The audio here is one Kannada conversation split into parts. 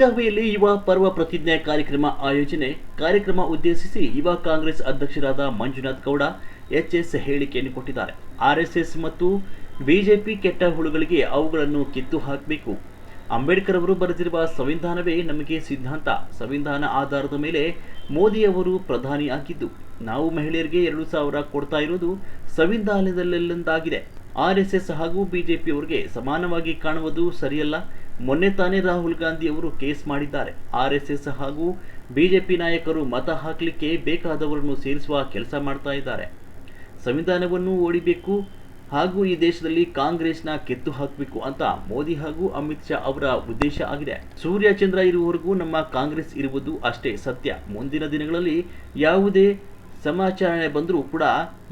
ಬೆಳಗಾವಿಯಲ್ಲಿ ಯುವ ಪರ್ವ ಪ್ರತಿಜ್ಞೆ ಕಾರ್ಯಕ್ರಮ ಆಯೋಜನೆ ಕಾರ್ಯಕ್ರಮ ಉದ್ದೇಶಿಸಿ ಯುವ ಕಾಂಗ್ರೆಸ್ ಅಧ್ಯಕ್ಷರಾದ ಮಂಜುನಾಥ್ ಗೌಡ ಎಚ್ಎಸ್ ಹೇಳಿಕೆಯನ್ನು ಕೊಟ್ಟಿದ್ದಾರೆ. ಆರ್ಎಸ್ಎಸ್ ಮತ್ತು ಬಿಜೆಪಿ ಕೆಟ್ಟ ಹುಳುಗಳಿಗೆ ಅವುಗಳನ್ನು ಕಿತ್ತು ಹಾಕಬೇಕು. ಅಂಬೇಡ್ಕರ್ ಅವರು ಬರೆದಿರುವ ಸಂವಿಧಾನವೇ ನಮಗೆ ಸಿದ್ಧಾಂತ. ಸಂವಿಧಾನ ಆಧಾರದ ಮೇಲೆ ಮೋದಿಯವರು ಪ್ರಧಾನಿ ಆಗಿದ್ದು, ನಾವು ಮಹಿಳೆಯರಿಗೆ ಎರಡು ಸಾವಿರ ಕೊಡ್ತಾ ಆರ್ ಎಸ್ ಎಸ್ ಹಾಗೂ ಬಿಜೆಪಿಯವರಿಗೆ ಸಮಾನವಾಗಿ ಕಾಣುವುದು ಸರಿಯಲ್ಲ. ಮೊನ್ನೆ ತಾನೇ ರಾಹುಲ್ ಗಾಂಧಿ ಅವರು ಕೇಸ್ ಮಾಡಿದ್ದಾರೆ. ಆರ್ ಎಸ್ ಎಸ್ ಹಾಗೂ ಬಿಜೆಪಿ ನಾಯಕರು ಮತ ಹಾಕಲಿಕ್ಕೆ ಬೇಕಾದವರನ್ನು ಸೇರಿಸುವ ಕೆಲಸ ಮಾಡ್ತಾ ಇದ್ದಾರೆ. ಸಂವಿಧಾನವನ್ನು ಓಡಿಬೇಕು ಹಾಗೂ ಈ ದೇಶದಲ್ಲಿ ಕಾಂಗ್ರೆಸ್ನ ಕೆತ್ತು ಹಾಕಬೇಕು ಅಂತ ಮೋದಿ ಹಾಗೂ ಅಮಿತ್ ಶಾ ಅವರ ಉದ್ದೇಶ ಆಗಿದೆ. ಸೂರ್ಯ ಚಂದ್ರ ಇರುವವರೆಗೂ ನಮ್ಮ ಕಾಂಗ್ರೆಸ್ ಇರುವುದು ಅಷ್ಟೇ ಸತ್ಯ. ಮುಂದಿನ ದಿನಗಳಲ್ಲಿ ಯಾವುದೇ ಸಮಾಚಾರ ಬಂದರೂ ಕೂಡ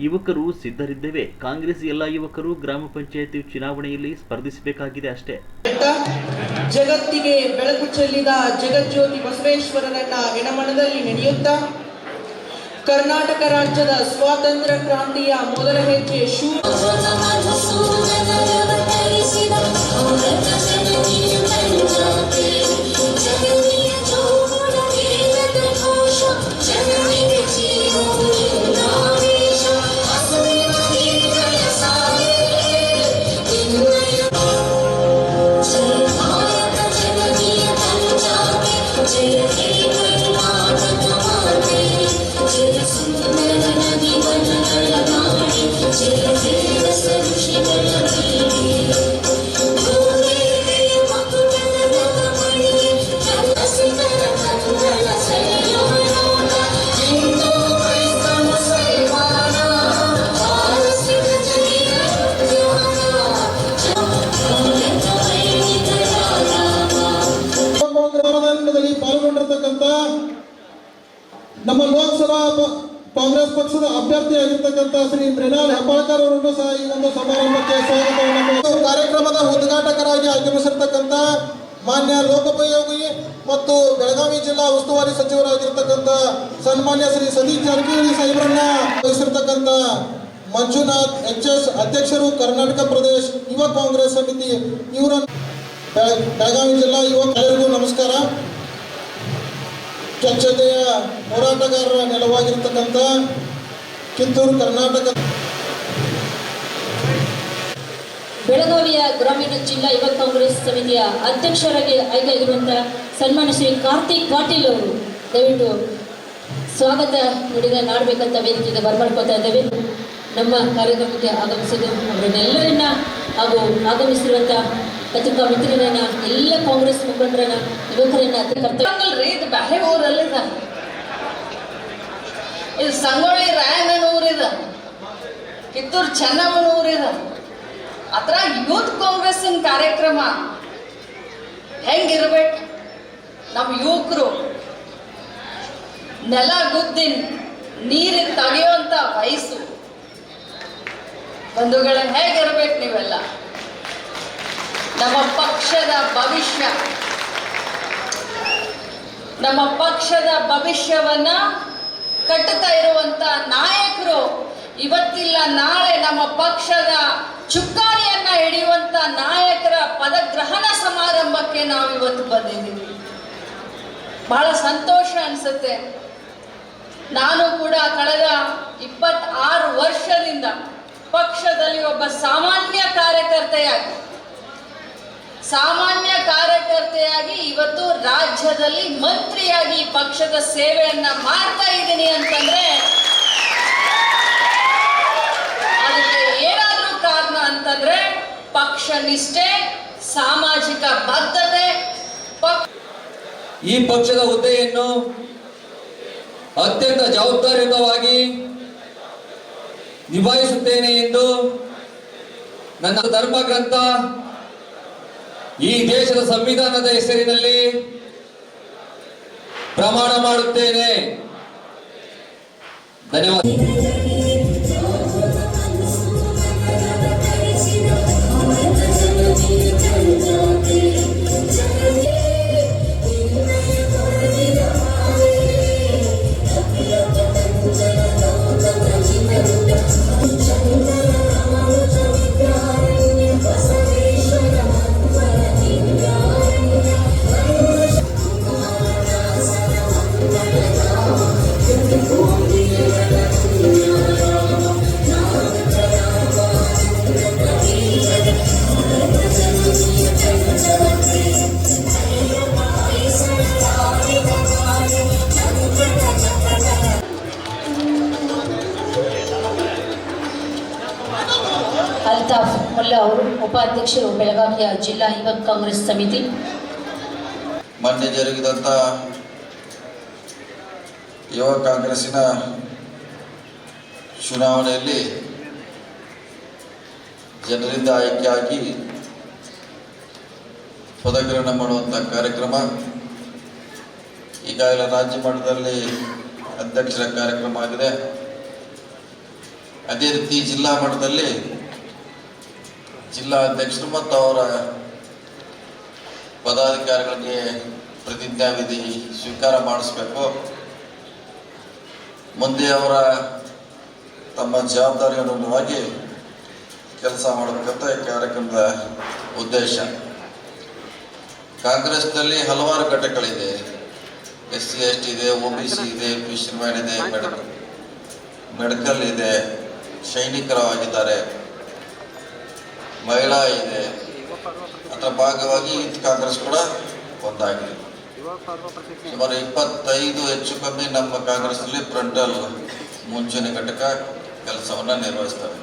ಯುವಕರು ಸಿದ್ಧರಿದ್ದೇವೆ. ಕಾಂಗ್ರೆಸ್ ಎಲ್ಲ ಯುವಕರು ಗ್ರಾಮ ಪಂಚಾಯಿತಿ ಚುನಾವಣೆಯಲ್ಲಿ ಸ್ಪರ್ಧಿಸಬೇಕಾಗಿದೆ ಅಷ್ಟೇ. ಜಗತ್ತಿಗೆ ಬೆಳಕು ಚೆಲ್ಲಿದ ಜಗಜ್ಯೋತಿ ಬಸವೇಶ್ವರರನ್ನ ಎಡಮಣದಲ್ಲಿ ನೆನೆಯುತ್ತಾ ಕರ್ನಾಟಕ ರಾಜ್ಯದ ಸ್ವಾತಂತ್ರ್ಯ ಕ್ರಾಂತಿಯ ಮೊದಲ ಹೆಜ್ಜೆ ಶೂ ಕಾಂಗ್ರೆಸ್ ಪಕ್ಷದ ಅಭ್ಯರ್ಥಿಯಾಗಿರ್ತಕ್ಕಂಥ ಶ್ರೀ ಮೃಣಾಲ್ ಹೆಬ್ಬಾಳ್ಕರ್ ಅವರನ್ನು ಸಹ ಈ ಒಂದು ಸಮಾರಂಭಕ್ಕೆ ಸ್ವಾಗತವನ್ನು ಕಾರ್ಯಕ್ರಮದ ಉದ್ಘಾಟಕರಾಗಿ ಆಗಮಿಸಿರ್ತಕ್ಕಂಥ ಮಾನ್ಯ ಲೋಕೋಪಯೋಗಿ ಮತ್ತು ಬೆಳಗಾವಿ ಜಿಲ್ಲಾ ಉಸ್ತುವಾರಿ ಸಚಿವರಾಗಿರ್ತಕ್ಕಂಥ ಸನ್ಮಾನ್ಯ ಶ್ರೀ ಸತೀಶ್ ಜಾರಕಿಹೊಳಿ ಸಾಹೇಬರನ್ನ ವಹಿಸಿರ್ತಕ್ಕಂಥ ಮಂಜುನಾಥ್ ಎಚ್ ಎಸ್ ಅಧ್ಯಕ್ಷರು ಕರ್ನಾಟಕ ಪ್ರದೇಶ ಯುವ ಕಾಂಗ್ರೆಸ್ ಸಮಿತಿ ಇವರನ್ನು ಬೆಳ- ಬೆಳಗಾವಿ ಜಿಲ್ಲಾ ಯುವ ನಮಸ್ಕಾರ. ಸ್ವಚ್ಛತೆಯ ಹೋರಾಟಗಾರರ ನೆಲವಾಗಿರ್ತಕ್ಕಂಥ ಕಿತ್ತೂರು ಕರ್ನಾಟಕ ಬೆಳಗಾವಿಯ ಗ್ರಾಮೀಣ ಜಿಲ್ಲಾ ಯುವ ಕಾಂಗ್ರೆಸ್ ಸಮಿತಿಯ ಅಧ್ಯಕ್ಷರಾಗಿ ಆಯ್ಕೆಯಾಗಿರುವಂತಹ ಸನ್ಮಾನ್ಯ ಶ್ರೀ ಕಾರ್ತಿಕ್ ಪಾಟೀಲ್ ಅವರು. ದಯವಿಟ್ಟು ಸ್ವಾಗತ ನುಡಿದ ನಾಡಬೇಕಂತ ವೇದಿಕೆಗೆ ಬರಮಾಡ್ಕೋತಾ ಇದ್ದೇವೆ. ನಮ್ಮ ಕಾರ್ಯಕ್ರಮಕ್ಕೆ ಆಗಮಿಸಿದ್ದು ಅವರನ್ನೆಲ್ಲರನ್ನ ಹಾಗೂ ಆಗಮಿಸಿರುವಂಥ ಪತ್ರಿಕಾ ಮಿತ್ರರನ್ನ ಎಲ್ಲ ಕಾಂಗ್ರೆಸ್ ಮುಖಂಡರನ್ನ ಯುವಕರನ್ನ ಕರ್ತವ್ಯ. ಇದು ಬ್ಯಾರೆ ಇದು ಸಂಗೊಳ್ಳಿ ರಾಯಣ್ಣನ ಊರಿದ ಕಿತ್ತೂರು ಚೆನ್ನಮ್ಮನ ಊರಿದ ಅದ್ರ ಯೂತ್ ಕಾಂಗ್ರೆಸ್ ಕಾರ್ಯಕ್ರಮ ಹೆಂಗಿರ್ಬೇಕು? ನಮ್ಮ ಯುವಕರು ನೆಲ ಗುದ್ದಿನ ನೀರಿಗೆ ತೆಗೆಯುವಂತ ವಯಸ್ಸು. ಬಂಧುಗಳ ಹೇಗಿರ್ಬೇಕು ನೀವೆಲ್ಲ? ನಮ್ಮ ಪಕ್ಷದ ಭವಿಷ್ಯ. ನಮ್ಮ ಪಕ್ಷದ ಭವಿಷ್ಯವನ್ನ ಕಟ್ಟುತ್ತಾ ಇರುವಂತ ನಾಯಕರು ಇವತ್ತಿಲ್ಲ, ನಾಳೆ ನಮ್ಮ ಪಕ್ಷದ ಚುಕ್ಕಾಣಿಯನ್ನ ಹಿಡಿಯುವಂತ ನಾಯಕರ ಪದಗ್ರಹಣ ಸಮಾರಂಭಕ್ಕೆ ನಾವು ಇವತ್ತು ಬಂದಿದ್ದೀವಿ. ಬಹಳ ಸಂತೋಷ ಅನ್ಸುತ್ತೆ. ನಾನು ಕೂಡ ಕಳೆದ ಇಪ್ಪತ್ತಾರು ವರ್ಷದಿಂದ ಪಕ್ಷದಲ್ಲಿ ಒಬ್ಬ ಸಾಮಾನ್ಯ ಕಾರ್ಯಕರ್ತೆಯಾಗಿ ಸಾಮಾನ್ಯ ಕಾರ್ಯಕರ್ತೆಯಾಗಿ ಇವತ್ತು ರಾಜ್ಯದಲ್ಲಿ ಮಂತ್ರಿಯಾಗಿ ಪಕ್ಷದ ಸೇವೆಯನ್ನ ಮಾಡ್ತಾ ಇದ್ದೀನಿ ಅಂತಂದ್ರೆ, ಅದಕ್ಕೆ ಏನಾದ್ರೂ ಕಾರಣ ಅಂತಂದ್ರೆ ಪಕ್ಷ ನಿಷ್ಠೆ, ಸಾಮಾಜಿಕ ಬದ್ಧತೆ ಈ ಪಕ್ಷದ ಹುದ್ದೆಯನ್ನು ಅತ್ಯಂತ ಜವಾಬ್ದಾರಿಯುತವಾಗಿ ನಿಭಾಯಿಸುತ್ತೇನೆ ಎಂದು ನನ್ನ ಧರ್ಮ ಗ್ರಂಥ ಈ ದೇಶದ ಸಂವಿಧಾನದ ಹೆಸರಿನಲ್ಲಿ ಪ್ರಮಾಣ ಮಾಡುತ್ತೇನೆ. ಧನ್ಯವಾದ. ಉಪಾಧ್ಯಕ್ಷರು, ಬೆಳಗಾವಿಯ ಜಿಲ್ಲಾ ಯುವ ಕಾಂಗ್ರೆಸ್ ಸಮಿತಿ. ಮೊನ್ನೆ ಜರುಗಿದಂಥ ಯುವ ಕಾಂಗ್ರೆಸ್ಸಿನ ಚುನಾವಣೆಯಲ್ಲಿ ಜನರಿಂದ ಆಯ್ಕೆಯಾಗಿ ಪದಗ್ರಹಣ ಮಾಡುವಂಥ ಕಾರ್ಯಕ್ರಮ ಈಗಾಗಲೇ ರಾಜ್ಯ ಮಟ್ಟದಲ್ಲಿ ಅಧ್ಯಕ್ಷರ ಕಾರ್ಯಕ್ರಮ ಆಗಿದೆ. ಅದೇ ರೀತಿ ಜಿಲ್ಲಾ ಮಟ್ಟದಲ್ಲಿ ಜಿಲ್ಲಾ ಅಧ್ಯಕ್ಷರು ಮತ್ತು ಅವರ ಪದಾಧಿಕಾರಿಗಳಿಗೆ ಪ್ರತಿಜ್ಞಾವಿಧಿ ಸ್ವೀಕಾರ ಮಾಡಿಸ್ಬೇಕು. ಮುಂದೆ ಅವರ ತಮ್ಮ ಜವಾಬ್ದಾರಿಗನುಗುಣವಾಗಿ ಕೆಲಸ ಮಾಡಬೇಕಂತ ಈ ಕಾರ್ಯಕ್ರಮದ ಉದ್ದೇಶ. ಕಾಂಗ್ರೆಸ್ನಲ್ಲಿ ಹಲವಾರು ಘಟಕಗಳಿದೆ. ಎಸ್ ಸಿ ಎಸ್ ಟಿ ಇದೆ, ಒ ಬಿ ಸಿ ಇದೆ ಫಿಶರ್ಮ್ಯಾನ್ ಇದೆ ಮೆಡಿಕಲ್ ಇದೆ ಸೈನಿಕರಾಗಿದ್ದಾರೆ ಮಹಿಳಾ ಇದೆ. ಅದರ ಭಾಗವಾಗಿ ಯೂತ್ ಕಾಂಗ್ರೆಸ್ ಕೂಡ ಒಂದಾಗಿದೆ. ಸುಮಾರು ಇಪ್ಪತ್ತೈದು ಹೆಚ್ಚು ಕಮ್ಮಿ ನಮ್ಮ ಕಾಂಗ್ರೆಸ್ನಲ್ಲಿ ಫ್ರಂಟಲ್ ಮುಂಚೂಣಿ ಘಟಕ ಕೆಲಸವನ್ನು ನಿರ್ವಹಿಸ್ತವೆ